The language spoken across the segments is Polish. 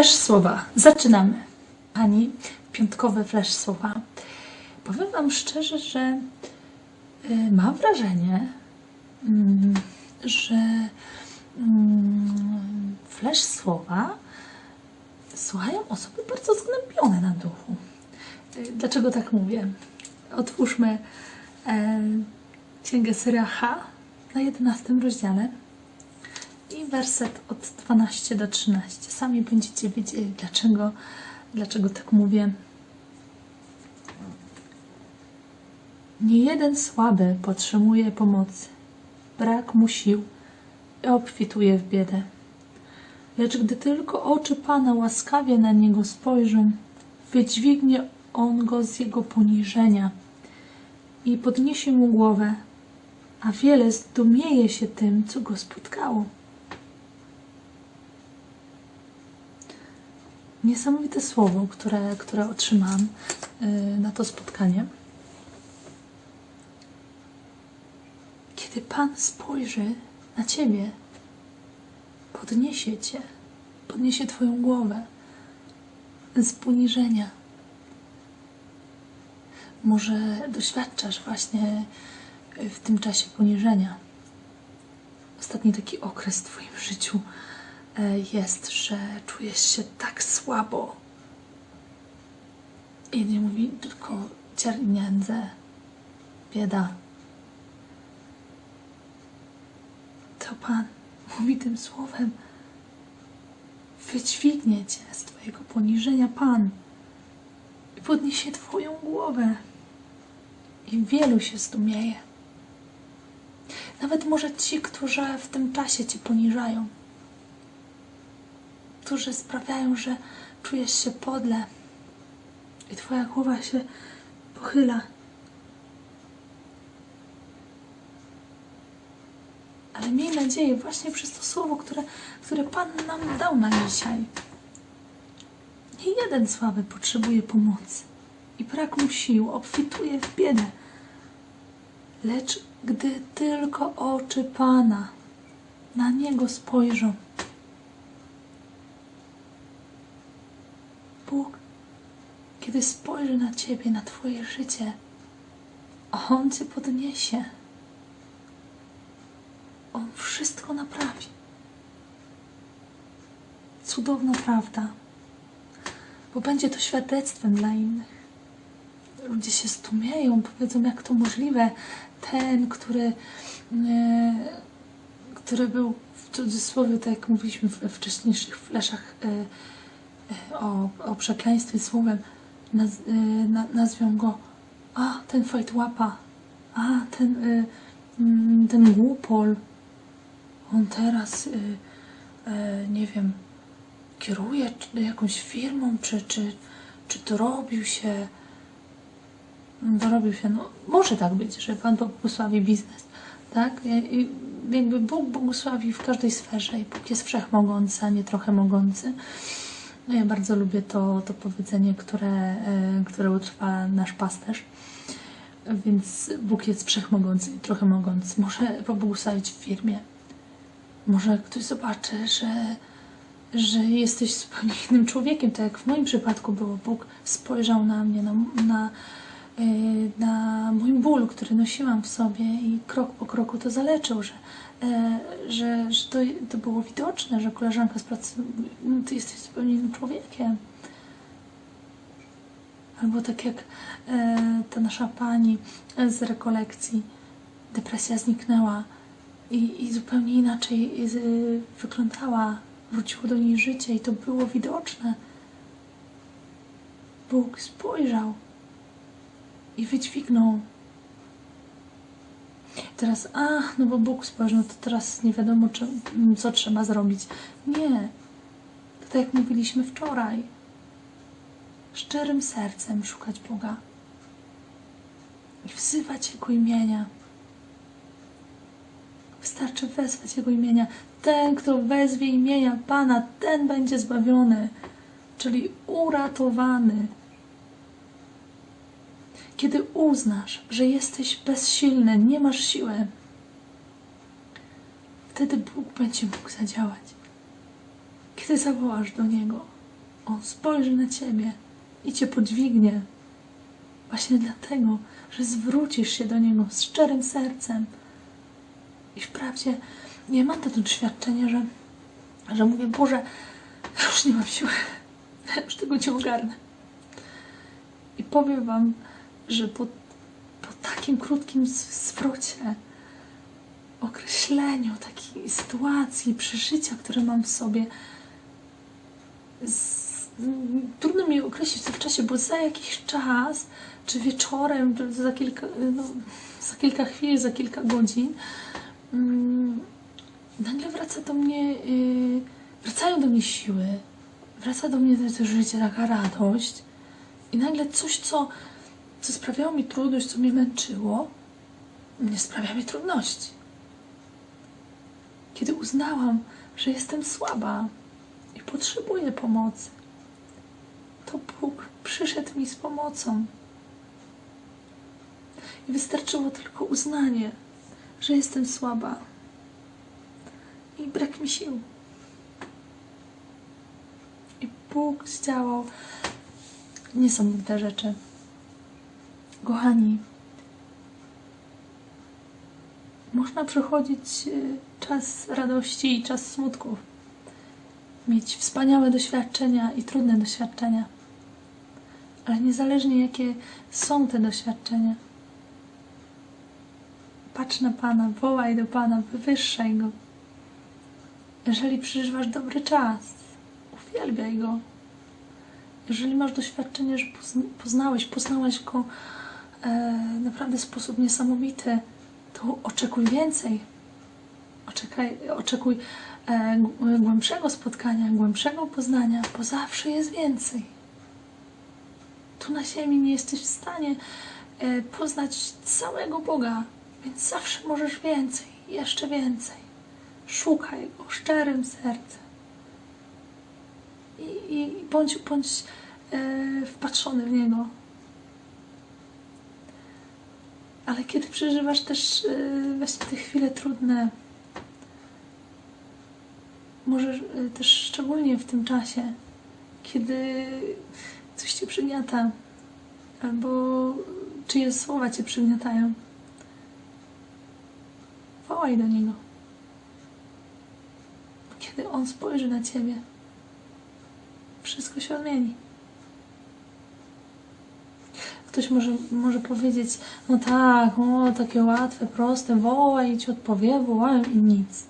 Flash słowa. Zaczynamy. Pani, piątkowe flash słowa. Powiem Wam szczerze, że y, mam wrażenie, mm, że mm, flash słowa słuchają osoby bardzo zgnębione na duchu. Y, Dlaczego tak mówię? Otwórzmy e, Księgę Syracha na 11 rozdziale i werset od 12 do 13. Sami będziecie wiedzieli, dlaczego, dlaczego tak mówię. Nie jeden słaby potrzebuje pomocy. Brak mu sił i obfituje w biedę. Lecz gdy tylko oczy Pana łaskawie na niego spojrzą, wydźwignie on go z jego poniżenia i podniesie mu głowę, a wiele zdumieje się tym, co go spotkało. Niesamowite słowo, które, które otrzymałam yy, na to spotkanie. Kiedy Pan spojrzy na Ciebie, podniesie Cię, podniesie Twoją głowę z poniżenia. Może doświadczasz właśnie w tym czasie poniżenia. Ostatni taki okres w Twoim życiu jest, że czujesz się tak słabo. I nie mówi tylko cierniędze, bieda. To Pan mówi tym słowem, wydźwignie Cię z Twojego poniżenia Pan i podniesie Twoją głowę i wielu się zdumieje. Nawet może ci, którzy w tym czasie Cię poniżają, którzy sprawiają, że czujesz się podle i Twoja głowa się pochyla. Ale miej nadzieję właśnie przez to słowo, które, które Pan nam dał na dzisiaj. Nie jeden słaby potrzebuje pomocy i brak mu sił obfituje w biedę. Lecz gdy tylko oczy Pana na niego spojrzą, Bóg, kiedy spojrzy na Ciebie, na Twoje życie, On Cię podniesie. On wszystko naprawi. Cudowna prawda, bo będzie to świadectwem dla innych. Ludzie się stłumieją, powiedzą, jak to możliwe. Ten, który, e, który był w cudzysłowie, tak jak mówiliśmy w wcześniejszych fleszach e, o, o przekleństwie słowem, naz, e, na, nazwią go a, ten fajtłapa, a, ten, e, mm, ten głupol, on teraz, y, y, nie wiem, kieruje jakąś firmą, czy, czy, czy dorobił się, dorobił się, no może tak być, że Pan błogosławi biznes, tak? I Jakby Bóg błogosławi w każdej sferze i Bóg jest wszechmogący, a nie trochę mogący. No ja bardzo lubię to, to powiedzenie, które, y, które utrwala nasz pasterz. Więc Bóg jest wszechmogący i trochę mogący. Może pobłogosławić w firmie, może ktoś zobaczy, że, że jesteś zupełnie innym człowiekiem, tak jak w moim przypadku było. Bóg spojrzał na mnie, na, na, yy, na mój ból, który nosiłam w sobie i krok po kroku to zaleczył, że, e, że, że to, to było widoczne, że koleżanka z pracy "No, ty jesteś zupełnie innym człowiekiem. Albo tak jak e, ta nasza pani z rekolekcji, depresja zniknęła i, i zupełnie inaczej z, wyglądała. Wróciło do niej życie i to było widoczne. Bóg spojrzał i wydźwignął. Teraz, a, no bo Bóg spojrzał, no to teraz nie wiadomo, czy, co trzeba zrobić. Nie. To tak jak mówiliśmy wczoraj. Szczerym sercem szukać Boga i wzywać Jego imienia. Wystarczy wezwać Jego imienia. Ten, kto wezwie imienia Pana, ten będzie zbawiony, czyli uratowany. Kiedy uznasz, że jesteś bezsilny, nie masz siły, wtedy Bóg będzie mógł zadziałać. Kiedy zawołasz do Niego, On spojrzy na ciebie i cię podźwignie. Właśnie dlatego, że zwrócisz się do Niego z szczerym sercem. I wprawdzie ja mam to doświadczenie, że, że mówię, Boże, już nie mam siły, już tego nie ogarnę. I powiem Wam, że po, po takim krótkim zwrocie, określeniu takiej sytuacji, przeżycia, które mam w sobie, z, trudno mi określić to w czasie, bo za jakiś czas, czy wieczorem, czy za kilka, no, za kilka chwil, za kilka godzin, mm, nagle wraca do mnie, y, wracają do mnie siły, wraca do mnie to życie, taka radość i nagle coś, co, co sprawiało mi trudność, co mnie męczyło, nie sprawia mi trudności. Kiedy uznałam, że jestem słaba i potrzebuję pomocy, to Bóg przyszedł mi z pomocą. I wystarczyło tylko uznanie, że jestem słaba i brak mi sił. I Bóg zdziałał niesamowite rzeczy. Kochani, można przechodzić y, czas radości i czas smutków, mieć wspaniałe doświadczenia i trudne doświadczenia, ale niezależnie jakie są te doświadczenia, patrz na Pana, wołaj do Pana, wywyższaj Go. Jeżeli przeżywasz dobry czas, uwielbiaj Go. Jeżeli masz doświadczenie, że pozn- poznałeś, poznałaś Go e, naprawdę w sposób niesamowity, to oczekuj więcej. Oczekaj, oczekuj e, głębszego spotkania, głębszego poznania, bo zawsze jest więcej. Tu na ziemi nie jesteś w stanie e, poznać całego Boga, więc zawsze możesz więcej, jeszcze więcej. Szukaj Go szczerym sercem. I, i bądź, bądź e, wpatrzony w Niego. Ale kiedy przeżywasz też e, właśnie te chwile trudne, może e, też szczególnie w tym czasie, kiedy coś cię przygniata, albo czyjeś słowa cię przygniatają, wołaj do Niego. Kiedy On spojrzy na ciebie, wszystko się odmieni. Ktoś może, może powiedzieć, no tak, o, takie łatwe, proste, wołaj i ci odpowie, wołałem i nic.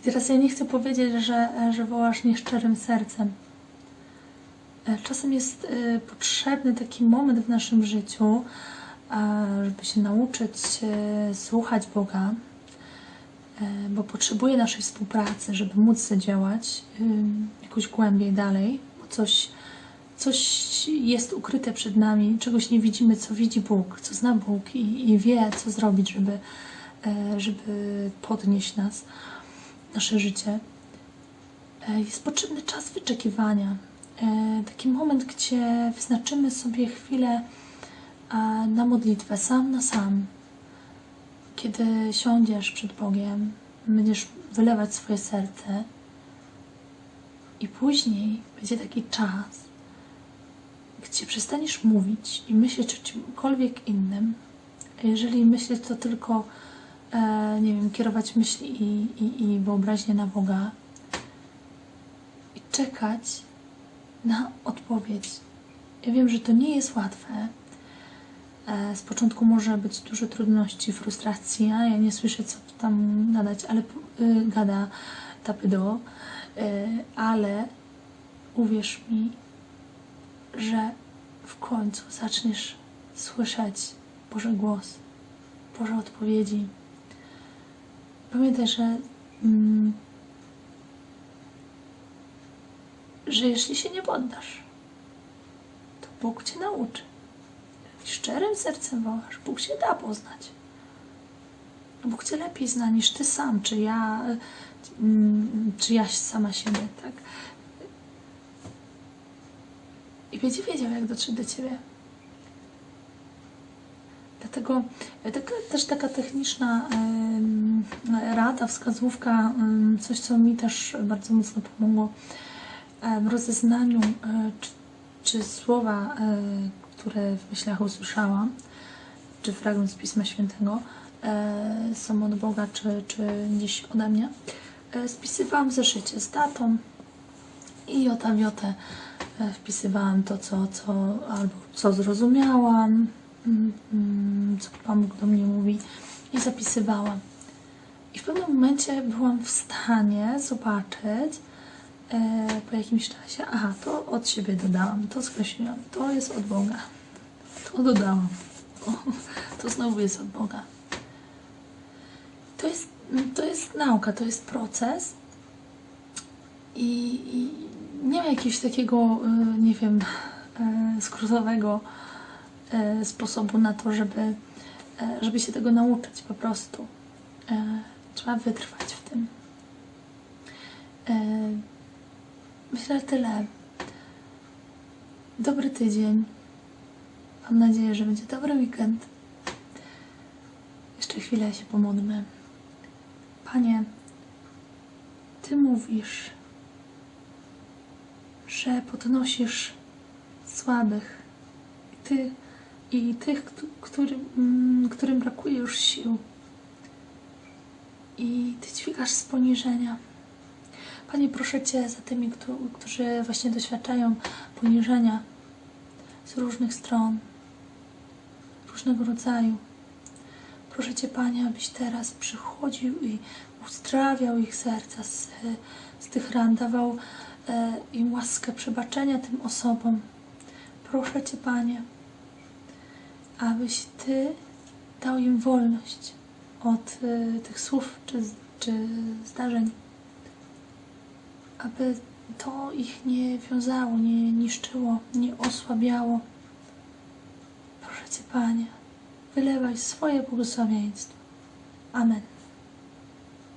I teraz ja nie chcę powiedzieć, że, że wołasz nieszczerym sercem. E, Czasem jest e, potrzebny taki moment w naszym życiu, żeby się nauczyć e, słuchać Boga, bo potrzebuje naszej współpracy, żeby móc zadziałać ym, jakoś głębiej dalej, bo coś, coś jest ukryte przed nami, czegoś nie widzimy, co widzi Bóg, co zna Bóg i, i wie, co zrobić, żeby, e, żeby podnieść nas, nasze życie. E, Jest potrzebny czas wyczekiwania. E, Taki moment, gdzie wyznaczymy sobie chwilę na modlitwę, sam na sam. Kiedy siądziesz przed Bogiem, będziesz wylewać swoje serce, i później będzie taki czas, gdzie przestaniesz mówić i myśleć o czymkolwiek innym. Jeżeli myśleć, to tylko, e, nie wiem, kierować myśli i, i, i wyobraźnię na Boga i czekać na odpowiedź. Ja wiem, że to nie jest łatwe. E, Z początku może być dużo trudności, frustracji, a ja nie słyszę, co tam nadać, ale y, gada tapydo, y, ale uwierz mi, że w końcu zaczniesz słyszeć Boży głos, Boże odpowiedzi. Pamiętaj, że, mm, że jeśli się nie poddasz, to Bóg cię nauczy. Szczerym sercem wołasz, Bóg się da poznać. Bóg cię lepiej zna niż ty sam, czy ja, mm, czy ja sama siebie, tak? I będzie wiedział, jak dotrzeć do ciebie. Dlatego taka, też taka techniczna em, rada, wskazówka, em, coś, co mi też bardzo mocno pomogło. e, w rozeznaniu, e, czy, czy słowa, e, które w myślach usłyszałam, czy fragment z Pisma Świętego e, są od Boga, czy, czy gdzieś ode mnie, e, spisywałam w zeszycie z datą i jota w jotę e, wpisywałam to, co, co, albo co zrozumiałam, mm, mm, co Pan Bóg do mnie mówi i zapisywałam. I w pewnym momencie byłam w stanie zobaczyć e, po jakimś czasie, aha, to od siebie dodałam, to skreśliłam, to jest od Boga, to dodałam, o, to znowu jest od Boga. To jest, to jest nauka, to jest proces i, i nie ma jakiegoś takiego, y, nie wiem, e, skrótowego e, sposobu na to, żeby, e, żeby się tego nauczyć po prostu. E, Trzeba wytrwać w tym. E, Myślę tyle. Dobry tydzień. Mam nadzieję, że będzie dobry weekend. Jeszcze chwilę się pomodlmy. Panie, Ty mówisz, że podnosisz słabych. Ty i tych, mm, którym brakuje już sił. I Ty dźwigasz z poniżenia. Panie, proszę Cię za tymi, któ- którzy właśnie doświadczają poniżenia z różnych stron, różnego rodzaju. Proszę Cię, Panie, abyś teraz przychodził i uzdrawiał ich serca z, z tych ran, dawał e, im łaskę przebaczenia tym osobom. Proszę Cię, Panie, abyś Ty dał im wolność od e, tych słów czy, czy zdarzeń, aby to ich nie wiązało, nie niszczyło, nie osłabiało. Proszę Cię, Panie, wylewaj swoje błogosławieństwo. Amen.